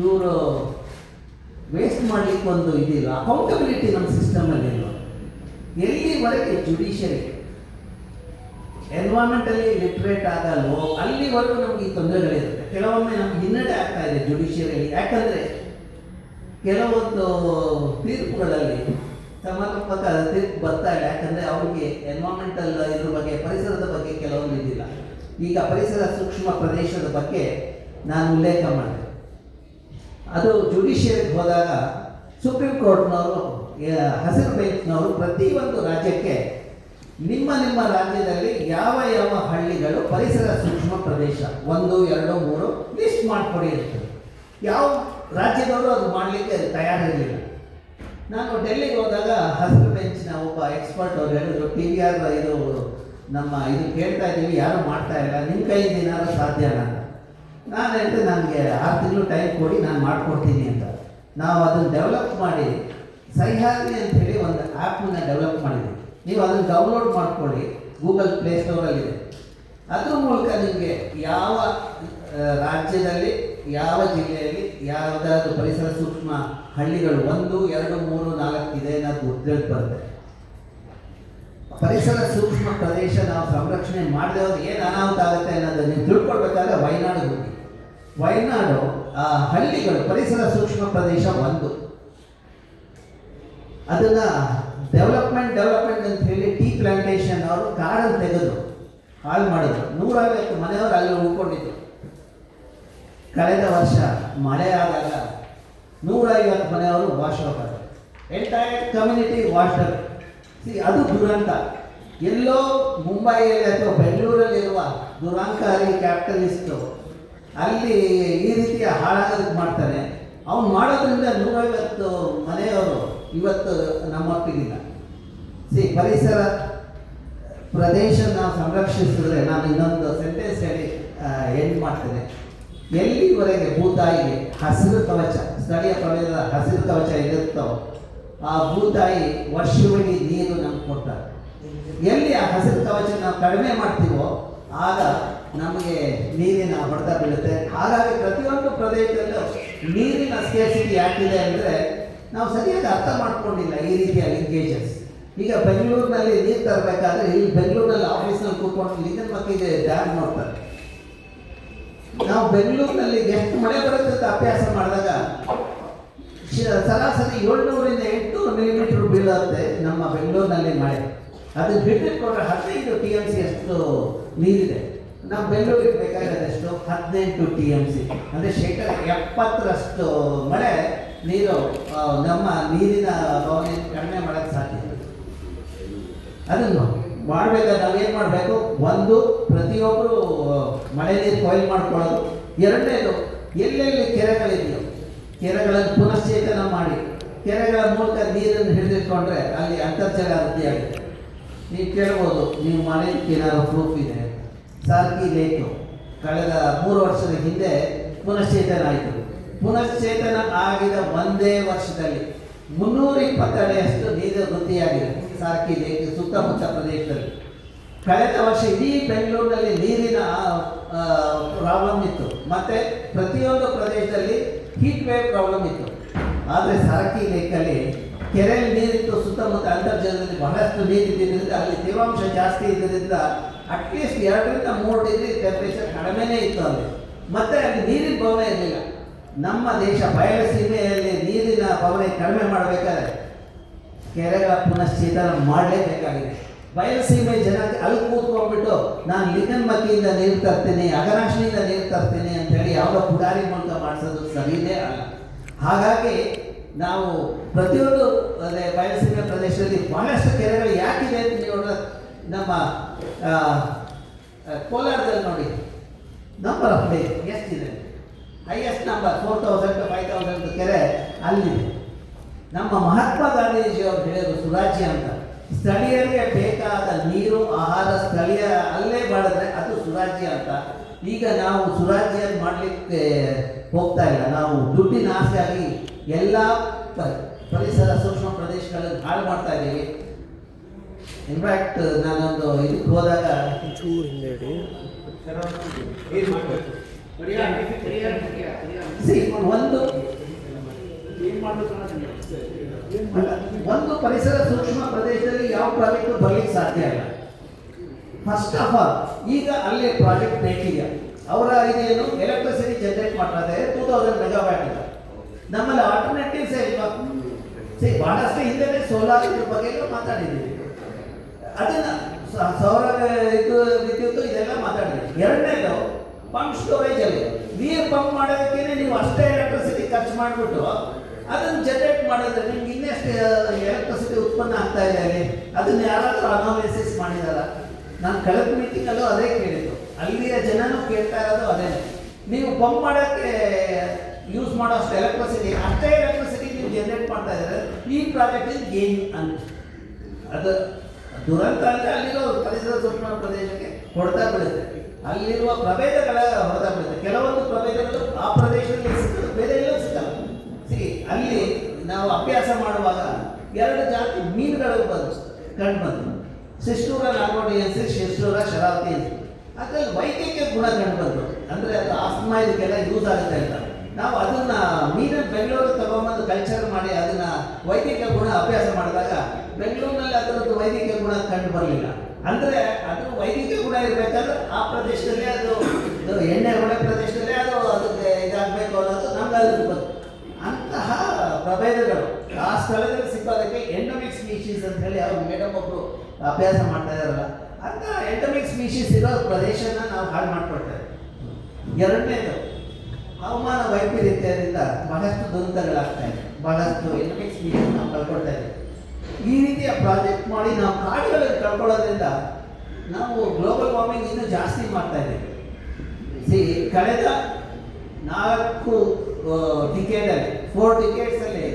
Speaker 1: ಇವರು ವೇಸ್ಟ್ ಮಾಡಲಿಕ್ಕೆ ಒಂದು ಇದಿಲ್ಲ. ಅಕೌಂಟಬಿಲಿಟಿ ನಮ್ಮ ಸಿಸ್ಟಮಲ್ಲಿ ಇಲ್ಲ. ಎಲ್ಲಿವರೆಗೆ ಜುಡಿಷಿಯರಿ ಎನ್ವೈರ್ಮೆಂಟಲ್ಲಿ ಲಿಟ್ರೇಟ್ ಆಗಲ್ವೋ ಅಲ್ಲಿವರೆಗೂ ನಮಗೆ ಈ ತೊಂದರೆಗಳಿರುತ್ತೆ ಕೆಲವೊಮ್ಮೆ ನಮ್ಗೆ ಹಿನ್ನಡೆ ಆಗ್ತಾ ಇದೆ ಜುಡಿಷಿಯರಿಯಲ್ಲಿ ಯಾಕಂದರೆ, ಕೆಲವೊಂದು ತೀರ್ಪುಗಳಲ್ಲಿ ಸಮರ್ಪಕ ತೀರ್ಪು ಬರ್ತಾ ಇಲ್ಲ ಯಾಕಂದರೆ ಅವ್ರಿಗೆ ಎನ್ವೈರನ್ಮೆಂಟಲ್ ಇದ್ರ ಬಗ್ಗೆ, ಪರಿಸರದ ಬಗ್ಗೆ ಕೆಲವೊಂದು ಇದಿಲ್ಲ. ಈಗ ಪರಿಸರ ಸೂಕ್ಷ್ಮ ಪ್ರದೇಶದ ಬಗ್ಗೆ ನಾನು ಉಲ್ಲೇಖ ಮಾಡಿದೆ. ಅದು ಜುಡಿಷಿಯರಿಗೆ ಹೋದಾಗ ಸುಪ್ರೀಂ ಕೋರ್ಟ್ನವರು ಹಸಿರು ಬೆಂಚ್ನವರು ಪ್ರತಿಯೊಂದು ರಾಜ್ಯಕ್ಕೆ ನಿಮ್ಮ ನಿಮ್ಮ ರಾಜ್ಯದಲ್ಲಿ ಯಾವ ಯಾವ ಹಳ್ಳಿಗಳು ಪರಿಸರ ಸೂಕ್ಷ್ಮ ಪ್ರದೇಶ? ಒಂದು, ಎರಡು, ಮೂರು ಲಿಸ್ಟ್ ಮಾಡಿಕೊಡಿ ಇರ್ತದೆ ಯಾವ ರಾಜ್ಯದವರು ಅದು ಮಾಡಲಿಕ್ಕೆ ತಯಾರಿರಲಿಲ್ಲ. ನಾನು ಡೆಲ್ಲಿಗೆ ಹೋದಾಗ ಹಸಿರು ಬೆಂಚಿನ ಒಬ್ಬ ಎಕ್ಸ್ಪರ್ಟ್ ಅವ್ರು ಹೇಳಿದ್ರು, ಟಿ ವಿ ಆರ್ ಇದು ನಮ್ಮ ಇದು ಕೇಳ್ತಾ ಇದ್ದೀವಿ, ಯಾರು ಮಾಡ್ತಾ ಇಲ್ಲ ನಿಮ್ಮ ಕೈಯಿಂದ ಏನಾದ್ರು ಸಾಧ್ಯನಾ ನಾನು ಹೇಳಿದೆ, ನನಗೆ ಆರು ತಿಂಗಳು ಟೈಮ್ ಕೊಡಿ, ನಾನು ಮಾಡ್ಕೊಡ್ತೀನಿ ಅಂತ. ನಾವು ಅದನ್ನು ಡೆವಲಪ್ ಮಾಡಿ ಸಹ್ಯಾದ್ರಿ ಅಂತೇಳಿ ಒಂದು ಆ್ಯಪನ್ನ ಡೆವಲಪ್ ಮಾಡಿದ್ವಿ. ನೀವು ಅದನ್ನು ಡೌನ್ಲೋಡ್ ಮಾಡ್ಕೊಳ್ಳಿ ಗೂಗಲ್ ಪ್ಲೇ ಸ್ಟೋರಲ್ಲಿದೆ ಅದ್ರ ಮೂಲಕ ನಿಮಗೆ ಯಾವ ರಾಜ್ಯದಲ್ಲಿ ಯಾವ ಜಿಲ್ಲೆಯಲ್ಲಿ ಯಾವುದಾದ್ರು ಪರಿಸರ ಸೂಕ್ಷ್ಮ ಹಳ್ಳಿಗಳು ಒಂದು, ಎರಡು, ಮೂರು, ನಾಲ್ಕು ಇದೆ ಅನ್ನೋದು ಉದ್ಯೋಗ ಬರುತ್ತೆ. ಪರಿಸರ ಸೂಕ್ಷ್ಮ ಪ್ರದೇಶ ನಾವು ಸಂರಕ್ಷಣೆ ಮಾಡದೆ ಹೋದ್ರೆ ಏನು ಅನಾಹುತ ಆಗುತ್ತೆ ಅನ್ನೋದನ್ನು ನೀವು ತಿಳ್ಕೊಳ್ಬೇಕಾದ್ರೆ ವಯನಾಡು ಹೋಗಿ. ವಯನಾಡು, ಆ, ಹಳ್ಳಿಗಳು, ಪರಿಸರ ಸೂಕ್ಷ್ಮ ಪ್ರದೇಶ ಒಂದು. ಅದನ್ನ ಡೆವಲಪ್ಮೆಂಟ್ ಡೆವಲಪ್ಮೆಂಟ್ ಅಂತ ಹೇಳಿ ಟೀ ಪ್ಲಾಂಟೇಶನ್ ಅವರು ಕಾಡನ್ನು ತೆಗೆದು ಹಾಳು ಮಾಡಿದ್ರು. ನೂರಾರು ಮನೆಯವರು ಅಲ್ಲಿ ಉಳ್ಕೊಂಡಿದ್ರು. ಕಳೆದ ವರ್ಷ ಮಳೆ ಆದಾಗ ನೂರೈವತ್ತು ಮನೆಯವರು wash out entire community wash C ಅದು ದುರಂತ. ಎಲ್ಲೋ ಮುಂಬೈಯಲ್ಲಿ ಅಥವಾ ಬೆಂಗಳೂರಲ್ಲಿರುವ ದುರಾಂಕಾರಿ ಕ್ಯಾಪಿಟಲಿಸ್ಟು ಅಲ್ಲಿ ಈ ರೀತಿಯ ಹಾಳಾಗೋದಕ್ಕೆ ಮಾಡ್ತಾನೆ ಅವ್ನು ಮಾಡೋದ್ರಿಂದ ನೂರೈವತ್ತು ಮನೆಯವರು ಇವತ್ತು ನಮ್ಮೊಟ್ಟಿಗಿಲ್ಲ ಸಿ ಪರಿಸರ ಪ್ರದೇಶ ನಾವು ಸಂರಕ್ಷಿಸಿದ್ರೆ ನಾನು ಇನ್ನೊಂದು ಸೆಂಟೆನ್ಸ್ ಹೇಳಿ ಎಂಡ್ ಮಾಡ್ತೇನೆ. ಎಲ್ಲಿವರೆಗೆ ಭೂತಾಯಿಗೆ ಹಸಿರು ಕವಚ, ಸ್ಥಳೀಯ ಪ್ರದೇಶದ ಹಸಿರು ಕವಚ ಇರುತ್ತೋ, ಆ ಭೂತಾಯಿ ವರ್ಷವಿಡೀ ನೀರು ನಮ್ಗೆ ಕೊಡ್ತಾರೆ. ಎಲ್ಲಿ ಆ ಹಸಿರು ಕವಚ ನಾವು ಕಡಿಮೆ ಮಾಡ್ತೀವೋ, ಆಗ ನಮಗೆ ನೀರಿನ ಹೊಡೆತ ಬೀಳುತ್ತೆ. ಹಾಗಾಗಿ ಪ್ರತಿಯೊಂದು ಪ್ರದೇಶದಲ್ಲೂ ನೀರಿನ ಸ್ಕೇಸಿಟಿ ಯಾಕಿದೆ ಅಂದರೆ ನಾವು ಸರಿಯಾಗಿ ಅರ್ಥ ಮಾಡ್ಕೊಂಡಿಲ್ಲ ಈ ರೀತಿಯ ಲಿಂಕೇಜಸ್ ಈಗ ಬೆಂಗಳೂರಿನಲ್ಲಿ ನೀರು ತರಬೇಕಾದ್ರೆ ಇಲ್ಲಿ ಬೆಂಗಳೂರಿನಲ್ಲಿ ಆಫೀಸ್ನಲ್ಲಿ ಕೂತ್ಕೊಂಡು ಲಿಂಗನ ಮಕ್ಕಳಿಗೆ ಡ್ಯಾಮ್ ನೋಡ್ತಾರೆ. ನಾವು ಬೆಂಗಳೂರಿನಲ್ಲಿ ಎಷ್ಟು ಮಳೆ ಬರುತ್ತೆ ಅಂತ ಅಭ್ಯಾಸ ಮಾಡಿದಾಗ ಸರಾಸರಿ ಏಳ್ನೂರಿಂದ ಎಂಟು ಮಿಲಿಮೀಟರ್ ಬೀಳುತ್ತೆ ನಮ್ಮ ಬೆಂಗಳೂರಿನಲ್ಲಿ ಮಳೆ. ಅದನ್ನ ಬಿಟ್ಟು ಕೊಟ್ಟರೆ ಹದಿನೈದು ಟಿ ಎಂ ಸಿ ಅಷ್ಟು ನೀರಿದೆ. ನಮ್ಮ ಬೆಂಗಳೂರಿಗೆ ಬೇಕಾಗಿರೋದಷ್ಟು? ಹದಿನೆಂಟು ಟಿ ಎಂ ಸಿ ಅಂದರೆ ಶೇಕಡ ಎಪ್ಪತ್ತರಷ್ಟು ಮಳೆ ನೀರು ನಮ್ಮ ನೀರಿನ ಬವಣೆ ಕಡಿಮೆ ಮಾಡೋಕ್ಕೆ ಸಾಧ್ಯ ಅದನ್ನು ಮಾಡಬೇಕಾದ್ರೆ ಏನು ಮಾಡಬೇಕು? ಒಂದು ಪ್ರತಿಯೊಬ್ಬರು ಮಳೆ ನೀರು ಕೊಯ್ಲು ಮಾಡ್ಕೊಳ್ಳೋದು. ಎರಡನೇದು, ಎಲ್ಲೆಲ್ಲಿ ಕೆರೆಗಳಿದೆಯೋ, ಕೆರೆಗಳನ್ನು ಪುನಶ್ಚೇತನ ಮಾಡಿ, ಕೆರೆಗಳ ಮೂಲಕ ನೀರನ್ನು ಹಿಡಿದಿಟ್ಕೊಂಡ್ರೆ ಅಲ್ಲಿ ಅಂತರ್ಜಲ ವೃದ್ಧಿಯಾಗುತ್ತೆ. ನೀವು ಕೇಳ್ಬೋದು ನೀವು ಮನೇಲಿ ಏನಾದರೂ ಪ್ರೂಫ್ ಇದೆ? ಸಾರ್ಕಿ ಲೇಕು ಕಳೆದ ಮೂರು ವರ್ಷದ ಹಿಂದೆ ಪುನಶ್ಚೇತನ ಆಯಿತು. ಪುನಶ್ಚೇತನ ಆಗಿದ ಒಂದೇ ವರ್ಷದಲ್ಲಿ ಮುನ್ನೂರ ಇಪ್ಪತ್ತಡೆಯಷ್ಟು ನೀರು ವೃದ್ಧಿಯಾಗಿದೆ. ಸಾರ್ಕಿ ಲೇಕ್ ಸುತ್ತಮುತ್ತ ಪ್ರದೇಶದಲ್ಲಿ. ಕಳೆದ ವರ್ಷ ಇಡೀ ಬೆಂಗಳೂರಿನಲ್ಲಿ ನೀರಿನ ಪ್ರಾಬ್ಲಮ್ ಇತ್ತು. ಮತ್ತೆ ಪ್ರತಿಯೊಂದು ಪ್ರದೇಶದಲ್ಲಿ ಹೀಟ್ ವೇವ್ ಪ್ರಾಬ್ಲಮ್ ಇತ್ತು. ಆದರೆ ಸರಕಿ ಲೇಕಲ್ಲಿ ಕೆರೆಯಲ್ಲಿ ನೀರಿತ್ತು, ಸುತ್ತಮುತ್ತ ಅಂತರ್ಜಲದಲ್ಲಿ ಬಹಳಷ್ಟು ನೀರಿದ್ದರಿಂದ ಅಲ್ಲಿ ತೇವಾಂಶ ಜಾಸ್ತಿ ಇದ್ದರಿಂದ ಅಟ್ಲೀಸ್ಟ್ ಎರಡರಿಂದ ಮೂರು ಡಿಗ್ರಿ ಟೆಂಪ್ರೇಚರ್ ಕಡಿಮೆನೇ ಇತ್ತು ಅಲ್ಲಿ. ಮತ್ತೆ ಅಲ್ಲಿ ನೀರಿನ ಭವನ ಇರಲಿಲ್ಲ. ನಮ್ಮ ದೇಶ ಬಯಲು ಸೀಮೆಯಲ್ಲಿ ನೀರಿನ ಭವನ ಕಡಿಮೆ ಮಾಡಬೇಕಾದ್ರೆ ಕೆರೆಗಳ ಪುನಶ್ಚೇತನ ಮಾಡಲೇಬೇಕಾಗಿದೆ. ಬಯಲುಸೀಮೆ ಜನಕ್ಕೆ ಅಲ್ಲಿ ಕೂತ್ಕೊಂಡ್ಬಿಟ್ಟು ನಾನು ಲಿಂಗನ್ ಮತಿಯಿಂದ ನೀರು ತರ್ತೇನೆ ಅಗರಾಶಿನಿಂದ ನೀರು ತರ್ತೇನೆ ಅಂತ ಹೇಳಿ ಯಾವುದೋ ಪುಡಾರಿ ಮೂಲಕ ಮಾಡಿಸೋದು ಸರಿಯೇ ಅಲ್ಲ. ಹಾಗಾಗಿ ನಾವು ಪ್ರತಿಯೊಂದು ಅದೇ ಬಯಲುಸೀಮೆ ಪ್ರದೇಶದಲ್ಲಿ ಬಹಳಷ್ಟು ಕೆರೆಗಳು ಯಾಕಿದೆ ಅಂತ ನೋಡಿದ್ರೆ ನಮ್ಮ ಕೋಲಾರದಲ್ಲಿ ನೋಡಿ. ನಂಬರ್ ಆಫ್ ಡೇ ಎಷ್ಟಿದೆ? Highest number four thousand five thousand ಕೆರೆ ಅಲ್ಲಿದೆ. ನಮ್ಮ ಮಹಾತ್ಮ ಗಾಂಧೀಜಿ ಅವರು ಹೇಳಿದ್ರು ಸುರಾಜ್ಯ ಅಂತ. ಸ್ಥಳೀಯರಿಗೆ ಬೇಕಾದ ನೀರು ಆಹಾರ ಸ್ಥಳೀಯ ಅಲ್ಲೇ ಮಾಡಿದ್ರೆ ಅದು ಸುರಾಜ್ಯ ಅಂತ. ಈಗ ನಾವು ಸುರಾಜ್ಯ ಮಾಡಲಿಕ್ಕೆ ಹೋಗ್ತಾ ಇಲ್ಲ. ನಾವು ದುಡ್ಡಿನ ಆಸೆಯಾಗಿ ಎಲ್ಲ ಪರಿಸರ ಸೂಕ್ಷ್ಮ ಪ್ರದೇಶಗಳಲ್ಲಿ ಹಾಳು ಮಾಡ್ತಾ ಇದ್ದೀವಿ. ಇನ್ಫ್ಯಾಕ್ಟ್ ನಾನೊಂದು ಇದಕ್ಕೆ ಹೋದಾಗ ಒಂದು ಒಂದು ಪರಿಸರ ಸೂಕ್ಷ್ಮ ಪ್ರದೇಶದಲ್ಲಿ ಯಾವ ಪ್ರಾಜೆಕ್ಟ್ ಬರ್ಲಿಕ್ಕೆ ಸಾಧ್ಯ ಇಲ್ಲ. ಫಸ್ಟ್ ಆಫ್ ಆಲ್ ಈಗ ಅಲ್ಲಿ ಪ್ರಾಜೆಕ್ಟ್ ಬೇಕಿದೆ ಅವರ ಇದೇನು ಎಲೆಕ್ಟ್ರಿಸಿಟಿ ಜನರೇಟ್ ಮಾಡ್ತಾ ಇದ್ದಾರೆ ಟೂ ತೌಸಂಡ್ ಮೆಗಾವ್ಯಾಟ್ ಇದೆ. ನಮ್ಮಲ್ಲಿ ಆಲ್ಟರ್ನೇಟಿವ್ಸ್ ಇಲ್ವಾ? ಸರಿ ಬಹಳಷ್ಟು ಹಿಂದೆ ಸೋಲಾರ್ ಇದ್ರ ಬಗ್ಗೆ ಎಲ್ಲ ಮಾತಾಡಿದ್ದೀವಿ. ಅದನ್ನ ಸೌರ ಇದು ವಿದ್ಯುತ್ ಇದೆಲ್ಲ ಮಾತಾಡಿದ್ದೀವಿ. ಎರಡನೇದು ಪಂಪ್ ಸ್ಟೋರೇಜ್ ಅಲ್ಲಿ ನೀರು ಪಂಪ್ ಮಾಡೋದಕ್ಕೆ ನೀವು ಅಷ್ಟೇ ಎಲೆಕ್ಟ್ರಿಸಿಟಿ ಖರ್ಚು ಮಾಡಿಬಿಟ್ಟು ಅದನ್ನು ಜನರೇಟ್ ಮಾಡಿದ್ರೆ ನಿಮ್ಗೆ ಇನ್ನೆಷ್ಟು ಎಲೆಕ್ಟ್ರಿಸಿಟಿ ಉತ್ಪನ್ನ ಆಗ್ತಾ ಇದೆ ಅಲ್ಲಿ ಅದನ್ನ ಯಾರಾದರೂ ಅನಾಲಿಸಿಸ್ ಮಾಡಿದಾರ? ನಾನು ಕಳೆದ ಮೀಟಿಂಗಲ್ಲೂ ಅದೇ ಕೇಳಿದ್ದು. ಅಲ್ಲಿಯ ಜನನೂ ಕೇಳ್ತಾ ಇರೋದು ಅದೇ. ನೀವು ಪಂಪ್ ಮಾಡೋಕ್ಕೆ ಯೂಸ್ ಮಾಡೋ ಅಷ್ಟು ಎಲೆಕ್ಟ್ರಿಸಿಟಿ ಅಷ್ಟೇ ಎಲೆಕ್ಟ್ರಿಸಿಟಿ ನೀವು ಜನರೇಟ್ ಮಾಡ್ತಾ ಇದ್ದಾರೆ ಈ ಪ್ರಾಜೆಕ್ಟ್ ಇಸ್ ಗೇಮ್ ಅಂತ. ಅದು ದುರಂತ ಅಂದರೆ ಅಲ್ಲಿರೋ ಪರಿಸರ ಸೂಕ್ಷ್ಮ ಪ್ರದೇಶಕ್ಕೆ ಹೊಡೆತಾ ಬೀಳುತ್ತೆ. ಅಲ್ಲಿರುವ ಪ್ರಭೇದಗಳ ಹೊಡೆತಾ ಬೀಳುತ್ತೆ. ಕೆಲವೊಂದು ಪ್ರಭೇದಗಳು ಆ ಪ್ರದೇಶದಲ್ಲಿ ಸಿಕ್ಕದು ಬೇರೆ ಎಲ್ಲೂ ಸಿಕ್ಕಲ್ಲ ಸಿ ಅಲ್ಲಿ ನಾವು ಅಭ್ಯಾಸ ಮಾಡುವಾಗ ಎರಡು ಜಾತಿ ಮೀನುಗಳು ಬಂದು ಕಂಡು ಬಂತು ಶಿಷ್ಟೂರ ನಾಗೋಡಿಯನ್ಸಿ ಶಿಷ್ಟೂರ ಶರಾವತಿ ಅದ್ರಲ್ಲಿ ವೈದ್ಯಕೀಯ ಗುಣ ಕಂಡು ಬಂತು ಅಂದರೆ ಅದು ಆಸ್ಮಾ ಇದಕ್ಕೆಲ್ಲ ಯೂಸ್ ಆಗುತ್ತೆ ಅಂತ. ನಾವು ಅದನ್ನ ಮೀನ ಬೆಂಗಳೂರು ತಗೊಂಬಂದು ಕಲ್ಚರ್ ಮಾಡಿ ಅದನ್ನ ವೈದ್ಯಕೀಯ ಗುಣ ಅಭ್ಯಾಸ ಮಾಡಿದಾಗ ಬೆಂಗಳೂರಿನಲ್ಲಿ ಅದರದ್ದು ವೈದ್ಯಕೀಯ ಗುಣ ಕಂಡು ಬರಲಿಲ್ಲ. ಅಂದರೆ ಅದು ವೈದ್ಯಕೀಯ ಗುಣ ಇರಬೇಕಾದ್ರೆ ಆ ಪ್ರದೇಶದಲ್ಲಿ ಅದು ಎಣ್ಣೆ ಹೊಡೆ ಪ್ರದೇಶದಲ್ಲಿ ಅದು ಅದಕ್ಕೆ ಇದಾಗಬೇಕು ಅನ್ನೋದು ನಮ್ಗೆ ಅಂತಹ ಪ್ರಭೇದಗಳು ಆ ಸ್ಥಳದಲ್ಲಿ ಸಿಕ್ಕೋದಕ್ಕೆ ಎಂಡಮಿಕ್ ಸ್ಪೀಶೀಸ್ ಅಂತ ಹೇಳಿ ಅವ್ರು ಮೇಡಮ್ ಒಬ್ರು ಅಭ್ಯಾಸ ಮಾಡ್ತಾ ಇದಾರಲ್ಲ ಅಂತ ಎಂಡಮಿಕ್ ಸ್ಪೀಶೀಸ್ ಇರೋ ಪ್ರದೇಶನ ನಾವು ಹಾಳು ಮಾಡ್ಕೊಳ್ತೇವೆ. ಎರಡನೇದು, ಹವಾಮಾನ ವೈಪರೀತ್ಯದಿಂದ ಬಹಳಷ್ಟು ದುರಂತಗಳಾಗ್ತಾ ಇದೆ. ಬಹಳಷ್ಟು ಎಂಡಮಿಕ್ ಸ್ಪೀಶೀಸ್ ನಾವು ಕಳ್ಕೊಳ್ತಾ ಇದ್ದೀವಿ. ಈ ರೀತಿಯ ಪ್ರಾಜೆಕ್ಟ್ ಮಾಡಿ ನಾವು ಕಾಡುಗಳನ್ನು ಕಳ್ಕೊಳ್ಳೋದ್ರಿಂದ ನಾವು ಗ್ಲೋಬಲ್ ವಾರ್ಮಿಂಗ್ ಇನ್ನೂ ಜಾಸ್ತಿ ಮಾಡ್ತಾ ಇದ್ದೀವಿ. ಸಿ ಕಳೆದ ನಾಲ್ಕು ಟಿಕೆಟಲ್ಲಿ ಫೋರ್ ಟಿಕೆಟ್ಸಲ್ಲಿ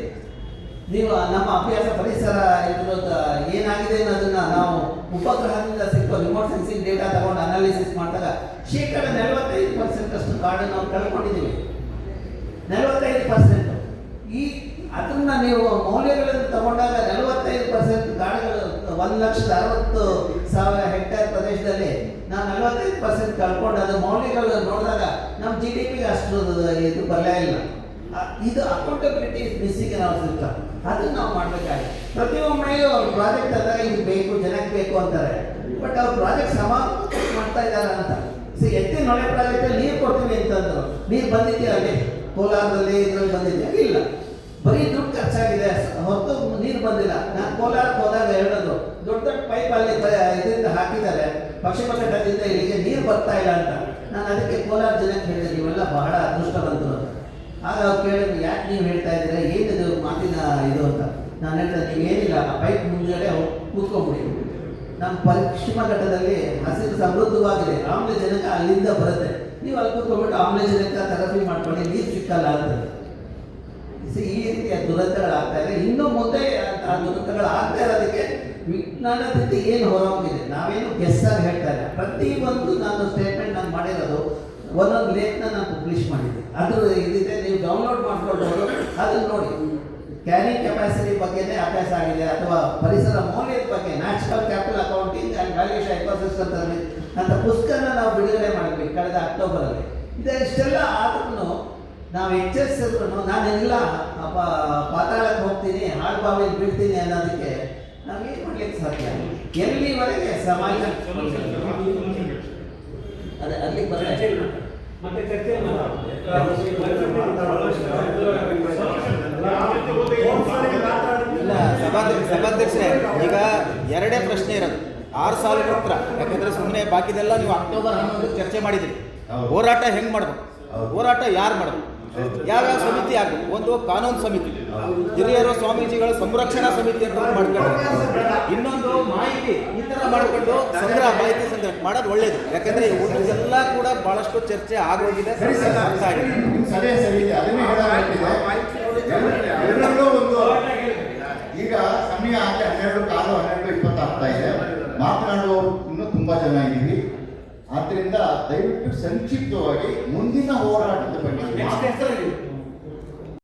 Speaker 1: ನೀವು ನಮ್ಮ ಅಭ್ಯಾಸ ಪರಿಸರ ಇದ್ರದ್ದು ಏನಾಗಿದೆ ಅನ್ನೋದನ್ನ ನಾವು ಉಪಗ್ರಹದಿಂದ ಸಿಕ್ಕ ರಿಮೋಟ್ ಸೆನ್ಸಿಂಗ್ ಡೇಟಾ ತಗೊಂಡು ಅನಾಲಿಸಿಸ್ ಮಾಡಿದಾಗ ಶೇಕಡ ನಲವತ್ತೈದು ಪರ್ಸೆಂಟ್ ಅಷ್ಟು ಕಾಡು ನಾವು ಕಳ್ಕೊಂಡಿದ್ದೀವಿ. ನಲವತ್ತೈದು ಪರ್ಸೆಂಟ್ ಈ ಅದನ್ನ ನೀವು ಮೌಲ್ಯಗಳನ್ನು ತಗೊಂಡಾಗ ನಲವತ್ತೈದು ಪರ್ಸೆಂಟ್ ಕಾಡುಗಳು, ಒಂದು ಲಕ್ಷದ ಅರವತ್ತು ಸಾವಿರ ಹೆಕ್ಟೇರ್ ಪ್ರದೇಶದಲ್ಲಿ ನಾವು ನಲವತ್ತೈದು ಪರ್ಸೆಂಟ್ ಕಳ್ಕೊಂಡು ಅದು ಮೌಲ್ಯಗಳನ್ನು ನೋಡಿದಾಗ ನಮ್ಮ ಜಿ ಡಿ ಪಿಗೆ ಅಷ್ಟು ಇದು ಬರಲೇ ಇಲ್ಲ. ಇದು ಅಕೌಂಟಬಿಲಿಟಿ ಮಿಸ್ಸಿಂಗ್ ನಾವು ಸಿಸ್ಟಮ್ ಅದನ್ನ ನಾವು ಮಾಡಬೇಕಾಗಿದೆ. ಪ್ರತಿಯೊಮ್ಮೆಯೂ ಅವ್ರ ಪ್ರಾಜೆಕ್ಟ್ ಆದಾಗ ಇದು ಬೇಕು, ಜನಕ್ಕೆ ಬೇಕು ಅಂತಾರೆ. ಬಟ್ ಅವ್ರ ಪ್ರಾಜೆಕ್ಟ್ ಸಮ ಮಾಡ್ತಾ ಇದ್ದಾರೆ ಅಂತ. ಸಿ ಎತ್ತಿ ನೊಳೆ ಪ್ರಾಜೆಕ್ಟ್ ನೀರು ಕೊಡ್ತೀವಿ ಅಂತಂದ್ರು. ನೀರು ಬಂದಿದೆಯಾ ಅಲ್ಲಿ? ಕೋಲಾರದಲ್ಲಿ, ಇದ್ರಲ್ಲಿ ಬಂದಿದೆಯಾ? ಇಲ್ಲ. ಬರೀ ದುಡ್ಡು ಖರ್ಚಾಗಿದೆ. ಹೊತ್ತು ನೀರು ಬಂದಿಲ್ಲ. ನಾನು ಕೋಲಾರಕ್ಕೆ ಹೋದಾಗ ಹೇಳೋದು, ದೊಡ್ಡ ದೊಡ್ಡ ಪೈಪ್ ಅಲ್ಲಿ ಇದರಿಂದ ಹಾಕಿದ್ದಾರೆ. ಪಶ್ಚಿಮ ಘಟ್ಟದಿಂದ ಇಲ್ಲಿಗೆ ನೀರು ಬರ್ತಾ ಇಲ್ಲ ಅಂತ. ನಾನು ಅದಕ್ಕೆ ಕೋಲಾರ ಜನಕ್ಕೆ ಹೇಳಿದೆ, ನೀವೆಲ್ಲ ಬಹಳ ಅದೃಷ್ಟವಂತರು. ಆಗ ಅವ್ರು ಕೇಳಿದ್ರು, ಯಾಕೆ ನೀವು ಹೇಳ್ತಾ ಇದ್ದೀರಾ? ಏನಿದು ಮಾತಿನ ಇದು ಅಂತ? ನಾನು ಹೇಳ್ತಾ ನೀವೇನಿಲ್ಲ, ಆ ಪೈಪ್ ಮುಂದೆ ಕೂತ್ಕೊಂಡ್ಬಿಡಿ ನಮ್ಮ ಪಶ್ಚಿಮ ಘಟ್ಟದಲ್ಲಿ ಹಸಿರು ಸಮೃದ್ಧವಾಗಿದೆ. ಆಮ್ಲಜನಕ ಅಲ್ಲಿಂದ ಬರುತ್ತೆ. ನೀವು ಅಲ್ಲಿ ಕೂತ್ಕೊಂಡ್ಬಿಟ್ಟು ಆಮ್ಲಜನಕ ಥೆರಪಿ ಮಾಡ್ಕೊಂಡು ನೀರು ಸಿಕ್ಕಲ್ಲ ಅಂತ. ಸಿ ಈ ರೀತಿಯ ದುರಂತಗಳಾಗ್ತಾ ಇದೆ. ಇನ್ನು ಮುಂದೆ ಆ ದುರಂತಗಳು ಆಗ್ತಾ ಇರೋದಕ್ಕೆ ವಿಜ್ಞಾನದಿಂದ ಏನು ಹೊರಹೊಮ್ಮಿದೆ ನಾವೇನು ಗೆಸ್ಸಾಗಿ ಹೇಳ್ತಾ ಇಲ್ಲ. ಪ್ರತಿ ಒಂದು ನಾನು ಸ್ಟೇಟ್ಮೆಂಟ್ ನಾನು ಮಾಡಿರೋದು, ಒಂದೊಂದು ಲೇಖನ ನಾನು ಪಬ್ಲಿಷ್ ಮಾಡಿದ್ದೆ. ಅದು ಇದಿದೆ ನೀವು ಡೌನ್ಲೋಡ್ ಮಾಡ್ಕೊಳ್ಬೋದು. ಅದನ್ನು ನೋಡಿ. ಕ್ಯಾರಿ ಕೆಪಾಸಿಟಿ ಬಗ್ಗೆನೇ ಅಭ್ಯಾಸ ಆಗಿದೆ ಅಥವಾ ಪರಿಸರ ಮೌಲ್ಯದ ಬಗ್ಗೆ natural capital accounting and valuation ecosystem ಅಂತ ಪುಸ್ತಕನ ನಾವು ಬಿಡುಗಡೆ ಮಾಡಿದ್ವಿ ಕಳೆದ ಅಕ್ಟೋಬರಲ್ಲಿ. ಇದೆ ಇಷ್ಟೆಲ್ಲ ಆದ್ರೂ ನಾವು ಎಚ್ಚರಿಸಿದ್ರು ನಾನೆಲ್ಲ ಅಪ್ಪ ಪಾತಾಳಕ್ಕೆ ಹೋಗ್ತೀನಿ ಹಾಳು ಬಾವಿಯಲ್ಲಿ ಬೀಳ್ತೀನಿ ಅನ್ನೋದಕ್ಕೆ ನಾವೇನು ಮಾಡ್ಲಿಕ್ಕೆ ಸಾಧ್ಯ? ಎಲ್ಲಿವರೆಗೆ ಸಮಾಜ ಅದೇ ಅಲ್ಲಿಗೆ ಬರಲಿ.
Speaker 2: ಮತ್ತೆ ಚರ್ಚೆ
Speaker 3: ಇಲ್ಲ. ಸಭಾಧ್ಯಕ್ಷ ಸಭಾಧ್ಯಕ್ಷರೇ ಈಗ ಎರಡೇ ಪ್ರಶ್ನೆ ಇರೋದು. ಆರು ಸಾವಿರ ಉತ್ತರ ಯಾಕಂದ್ರೆ ಸುಮ್ಮನೆ ಬಾಕಿದೆಲ್ಲ ನೀವು ಅಕ್ಟೋಬರ್ ಹನ್ನೊಂದು ಚರ್ಚೆ ಮಾಡಿದ್ರಿ ಹೋರಾಟ ಹೆಂಗೆ ಮಾಡ್ಬೇಕು? ಹೋರಾಟ ಯಾರು ಮಾಡಬೇಕು?
Speaker 4: ಯಾವ
Speaker 3: ಯಾವ್ಯಾವ ಸಮಿತಿ ಆಗಬೇಕು? ಒಂದು ಕಾನೂನು ಸಮಿತಿ. ಹಿರಿಯರು ಸ್ವಾಮೀಜಿಗಳ ಸಂರಕ್ಷಣಾ ಸಮಿತಿ ಅಂತ ಒಂದು ಮಾಡ್ಕೊಂಡ್ರೆ ಇನ್ನೊಂದು ಮಾಹಿತಿ ಈ ತರ ಮಾಡ್ಕೊಂಡು ಸಂಗ್ರಹ ಮಾಹಿತಿ ಸಂಗ್ರಹ ಮಾಡೋದು ಒಳ್ಳೇದು. ಯಾಕಂದ್ರೆ ಎಲ್ಲ ಕೂಡ ಬಹಳಷ್ಟು ಚರ್ಚೆ ಆಗೋಗಿದೆ
Speaker 2: ಈಗ ಸಮಯ ಆಗಿ ಹನ್ನೆರಡು ಕಾಲು ಹನ್ನೆರಡು ಇಪ್ಪತ್ತು ಆಗ್ತಾ ಇದೆ. ಮಾತನಾಡುವವರು ಇನ್ನೂ ತುಂಬಾ ಜನ ಇದ್ದೀವಿ. ಆದ್ರಿಂದ ದಯವಿಟ್ಟು ಸಂಕ್ಷಿಪ್ತವಾಗಿ ಮುಂದಿನ ಹೋರಾಟದ ಬಗ್ಗೆ